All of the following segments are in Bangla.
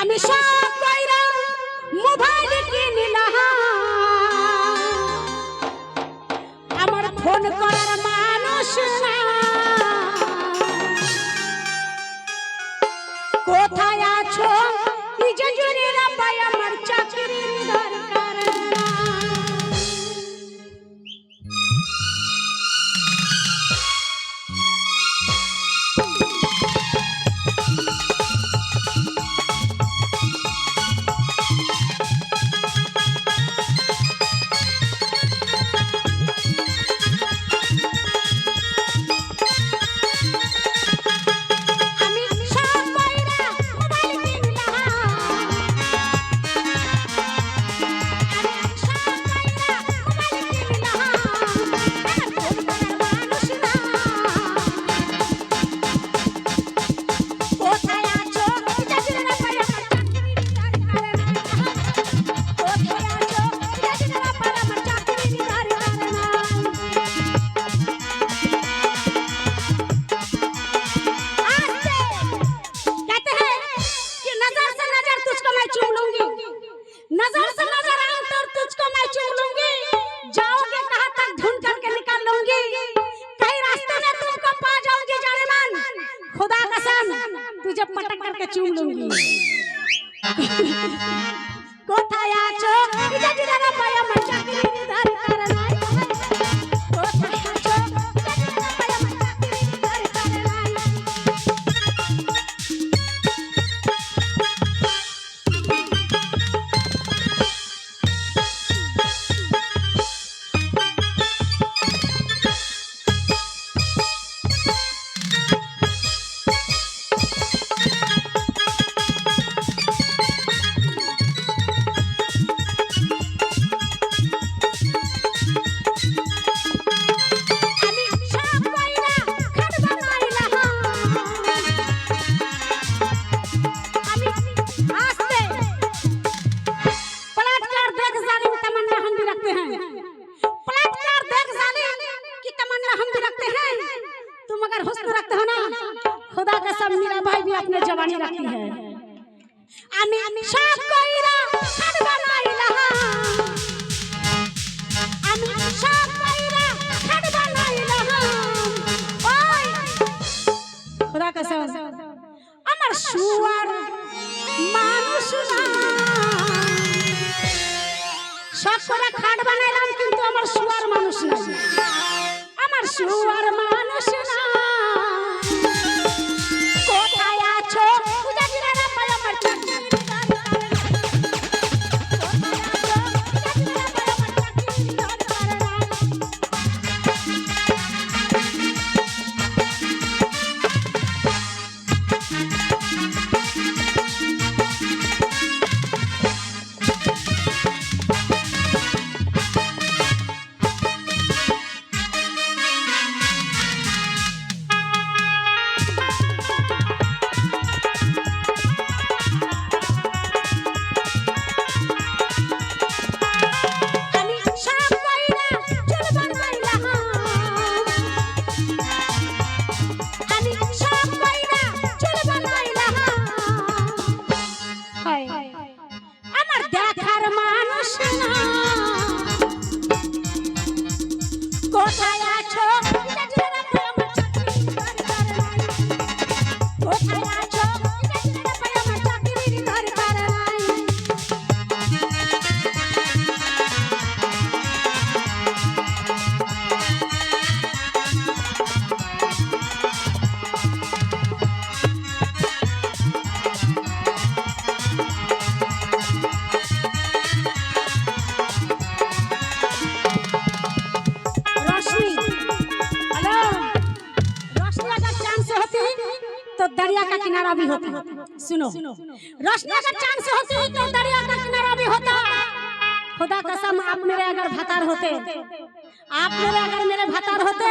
আমি সব কইরা মোবাইল কিনলাম আমার ফোন করার মানুষ না। কোথায় আছো? নিজে জুড়ে चूम लूंगी भी अपने जवानी रखती है আমি সব কইরা খাট বানাইলাম আমি সব কইরা খাট বানাইলাম ওই খোদা কসম আমার শুয়ার মানুষ না সব করে খাট বানাইলাম কিন্তু আমি दरिया का किनारा भी होता है सुनो रोशनी अगर चाँद से होती है तो दरिया का किनारा भी होता खुदा कसम आप मेरे अगर भतार होते आप मेरे अगर मेरे भतार होते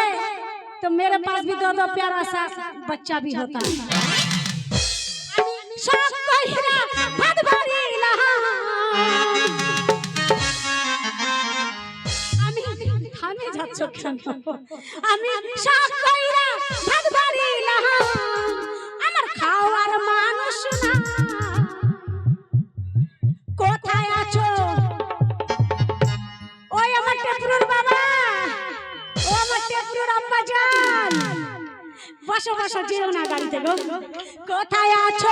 तो मेरे पास भी दो दो प्यारा सा बच्चा भी होता शौक को हीरा বসো বসো যেও না গাড়িতে গো কোথায় আছো?